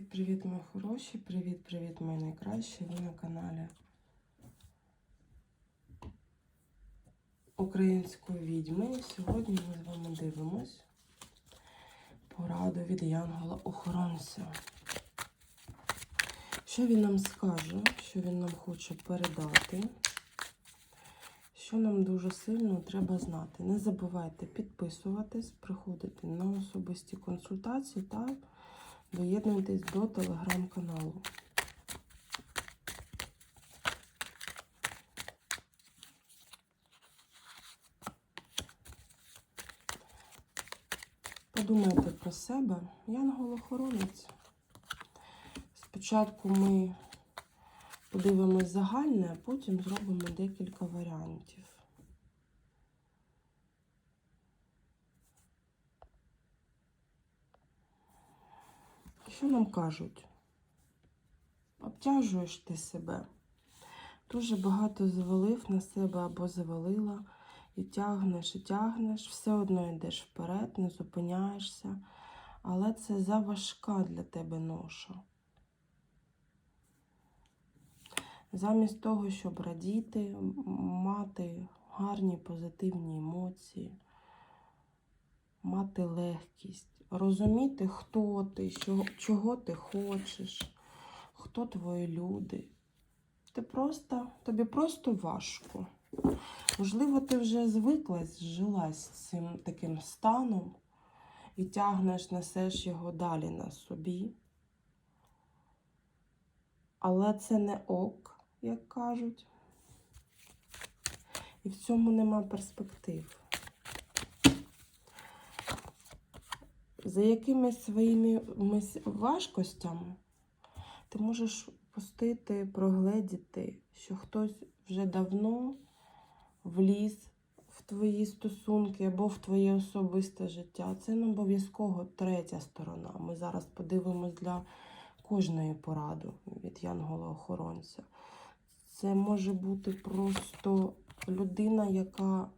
Привіт, мої хороші! Привіт-привіт, мої найкращі! Ви на каналі Української відьми. Сьогодні ми з вами дивимось пораду від Янгола Охоронця. Що він нам скаже, що він нам хоче передати, що нам дуже сильно треба знати. Не забувайте підписуватись, приходити на особисті консультації та Доєднуйтесь до телеграм-каналу. Подумайте про себе, янгол-охоронець. Спочатку ми подивимось загальне, а потім зробимо декілька варіантів. Що нам кажуть? Обтяжуєш ти себе. Дуже багато завалив на себе або завалила, і тягнеш, і тягнеш, все одно йдеш вперед, не зупиняєшся, але це заважка для тебе ноша. Замість того, щоб радіти, мати гарні позитивні емоції, мати легкість розуміти, хто ти, чого ти хочеш, хто твої люди. Ти просто, Тобі просто важко. Можливо, ти вже звиклась, зжилась з цим таким станом і тягнеш, несеш його далі на собі. Але це не ок, як кажуть. І в цьому нема перспектив. За якимись своїми важкостями ти можеш пустити, прогледіти, що хтось вже давно вліз в твої стосунки або в твоє особисте життя. Це не обов'язково третя сторона. Ми зараз подивимось для кожної поради від Янгола-охоронця. Це може бути просто людина, яка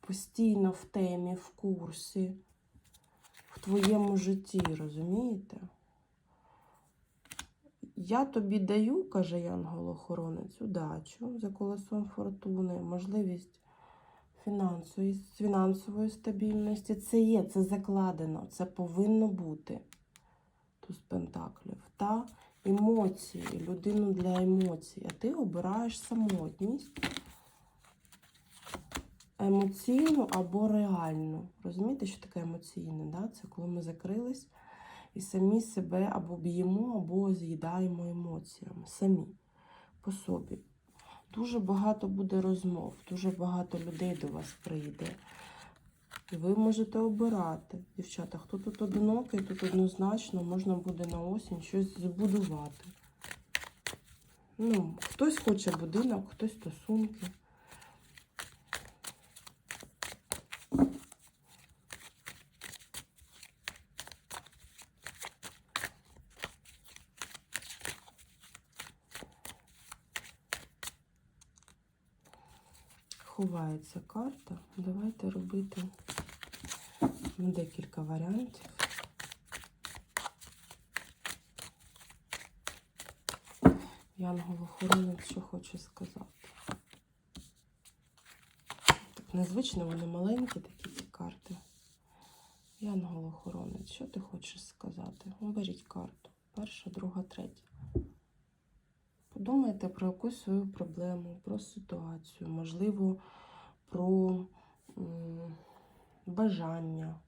постійно в темі, в курсі в твоєму житті, розумієте? Я тобі даю, каже Янгол-охоронець, удачу за колесом фортуни, можливість фінансової, фінансової стабільності. Це є, це закладено, це повинно бути туз пентаклів. Та емоції, людину для емоцій. А ти обираєш самотність емоційну або реальну. Розумієте, що таке емоційне? Да? Це коли ми закрились і самі себе або б'ємо, або з'їдаємо емоціями. Самі по собі. Дуже багато буде розмов, дуже багато людей до вас прийде. І ви можете обирати, дівчата, хто тут одинокий, тут однозначно можна буде на осінь щось збудувати. Ну, Хтось хоче будинок, хтось стосунки. Ховається карта. Давайте робити декілька варіантів. Янгол-охоронець, що хоче сказати. Так, незвично вони маленькі такі ці карти. Янгол-охоронець, що ти хочеш сказати? Оберіть карту. Перша, друга, третя. Подумайте про якусь свою проблему, про ситуацію, можливо, про бажання.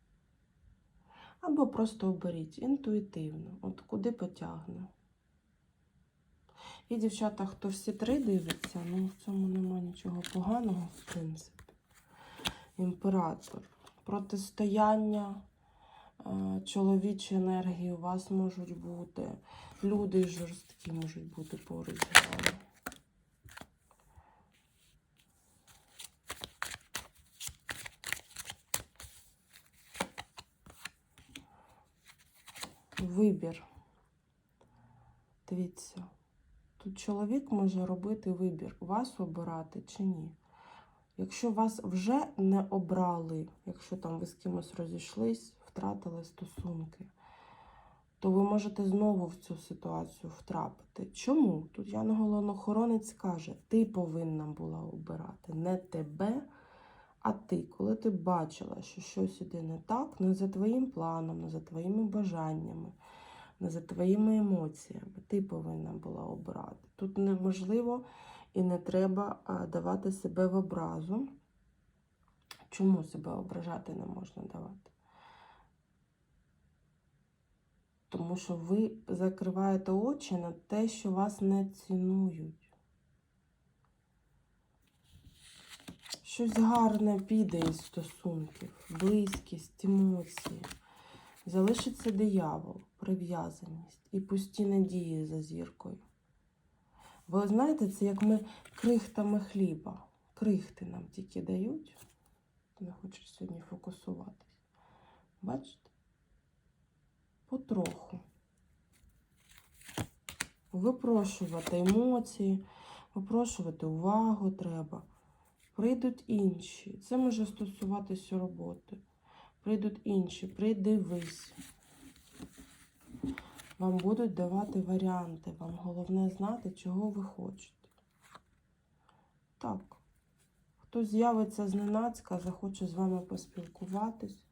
Або просто оберіть інтуїтивно, от куди потягне. І, дівчата, хто всі три дивиться, ну в цьому нема нічого поганого, в принципі. Імператор. Протистояння е, чоловічої енергії у вас можуть бути. Люди жорсткі можуть бути поруч. Вибір. Дивіться, тут чоловік може робити вибір, вас обирати чи ні. Якщо вас вже не обрали, якщо там ви з кимось розійшлись, втратили стосунки, то ви можете знову в цю ситуацію втрапити. Чому? Тут Янгол-охоронець каже, ти повинна була обирати не тебе, а ти. Коли ти бачила, що щось іде не так, не за твоїм планом, не за твоїми бажаннями, не за твоїми емоціями, ти повинна була обирати. Тут неможливо і не треба давати себе в образу. Чому себе ображати не можна давати? Тому що ви закриваєте очі на те, що вас не цінують. Щось гарне піде із стосунків, близькість, емоції. Залишиться диявол, прив'язаність і пусті надії за зіркою. Ви знаєте, це як ми крихтами хліба. Крихти нам тільки дають. Не хочу сьогодні фокусуватись. Бачите? Потроху. Випрошувати емоції, випрошувати увагу треба. Прийдуть інші. Це може стосуватися роботи. Прийдуть інші, придивись. Вам будуть давати варіанти. Вам головне знати, чого ви хочете. Так. Хтось з'явиться зненацька, захоче з вами поспілкуватись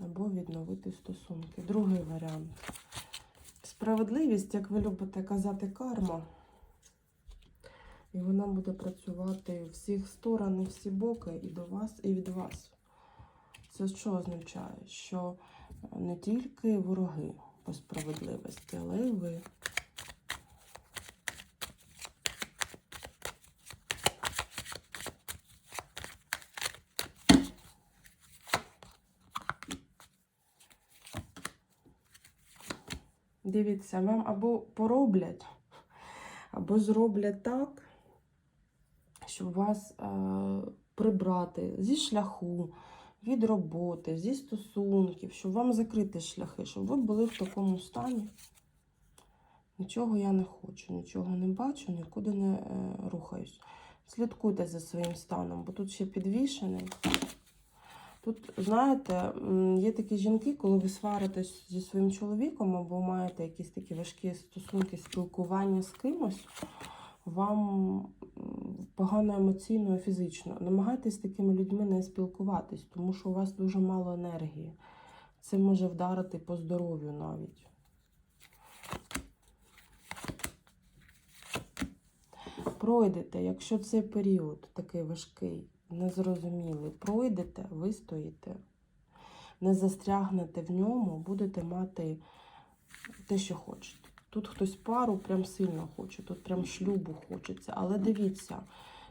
або відновити стосунки. Другий варіант. Справедливість, як ви любите казати, карма. І вона буде працювати всіх сторон, і всі боки, і до вас, і від вас. Це що означає? Що не тільки вороги по справедливості, але й ви. Дивіться, вам або пороблять, або зроблять так, щоб вас е, прибрати зі шляху, від роботи, зі стосунків, щоб вам закрити шляхи, щоб ви були в такому стані. Нічого я не хочу, нічого не бачу, нікуди не е, рухаюсь. Слідкуйте за своїм станом, бо тут ще підвішений. Тут, знаєте, є такі жінки, коли ви сваритесь зі своїм чоловіком або маєте якісь такі важкі стосунки, спілкування з кимось, вам погано емоційно і фізично. Намагайтесь з такими людьми не спілкуватись, тому що у вас дуже мало енергії. Це може вдарити по здоров'ю навіть. Пройдете, якщо цей період такий важкий, незрозумілий, пройдете, вистоїте, не застрягнете в ньому, будете мати те, що хочете. Тут хтось пару прям сильно хоче, тут прям шлюбу хочеться. Але дивіться,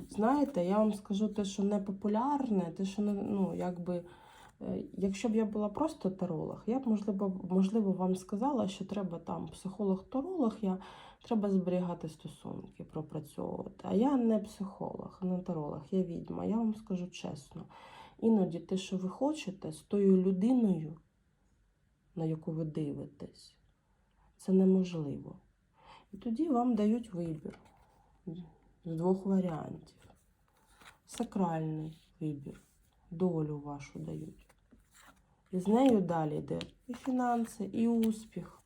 знаєте, я вам скажу те, що не популярне, те, що не, ну, якби. е, Якщо б я була просто таролог, я б можливо, можливо вам сказала, що треба там психолог-таролог, я треба зберігати стосунки, пропрацьовувати. А я не психолог, не таролог, я відьма. Я вам скажу чесно. Іноді те, що ви хочете, з тою людиною, на яку ви дивитесь, це неможливо. І тоді вам дають вибір з двох варіантів. Сакральний вибір, долю вашу дають. І з нею далі йде і фінанси, і успіх.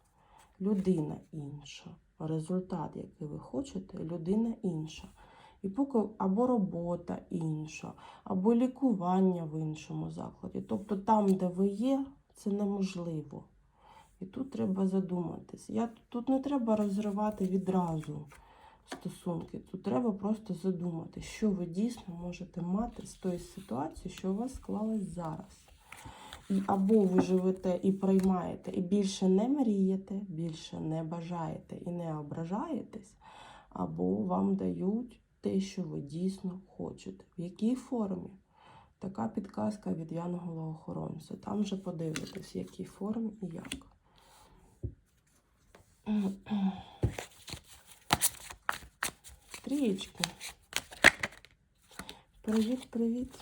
Людина інша. Результат, який ви хочете, людина інша. І поки або робота інша, або лікування в іншому закладі. Тобто там, де ви є, це неможливо. І тут треба задуматись. Я, тут не треба розривати відразу стосунки. Тут треба просто задумати, що ви дійсно можете мати з тої ситуації, що у вас склалась зараз. Або ви живете і приймаєте, і більше не мрієте, більше не бажаєте і не ображаєтесь, або вам дають те, що ви дійсно хочете. В якій формі? Така підказка від Янгола охоронця. Там вже подивитесь, в якій формі і як. Трієчки. Привіт, привіт.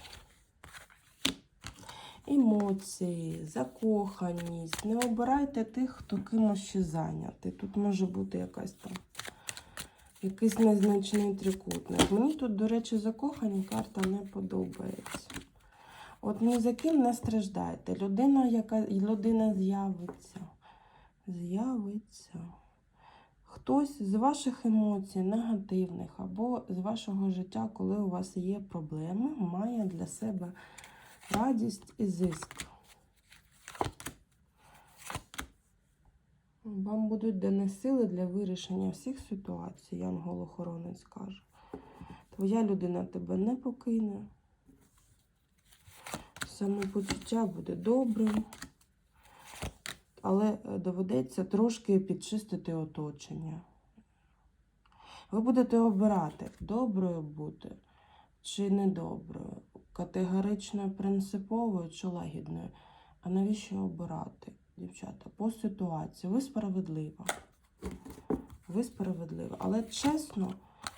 Емоції, закоханість. Не обирайте тих, хто кимось ще зайнятий. Тут може бути якась там якийсь незначний трикутник. Мені тут, до речі, закохані карта не подобається. От ні за ким не страждайте. Людина, яка людина з'явиться. з'явиться. Хтось з ваших емоцій, негативних або з вашого життя, коли у вас є проблеми, має для себе радість і зиск. Вам будуть дані сили для вирішення всіх ситуацій, Янгол-охоронець каже. Твоя людина тебе не покине. Самопочуття буде добрим, але е, доведеться трошки підчистити оточення. Ви будете обирати, доброю бути чи недоброю, категоричною, принциповою чи лагідною. А навіщо обирати, дівчата? По ситуації. Ви справедлива. Ви справедлива. Але чесно,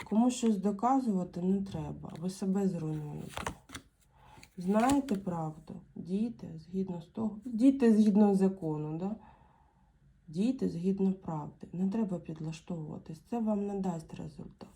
кому щось доказувати не треба. Ви себе зруйнуєте. Знаєте правду? Дійте згідно з того. Дійте згідно закону, да? Дійте згідно правди. Не треба підлаштовуватись. Це вам не дасть результат.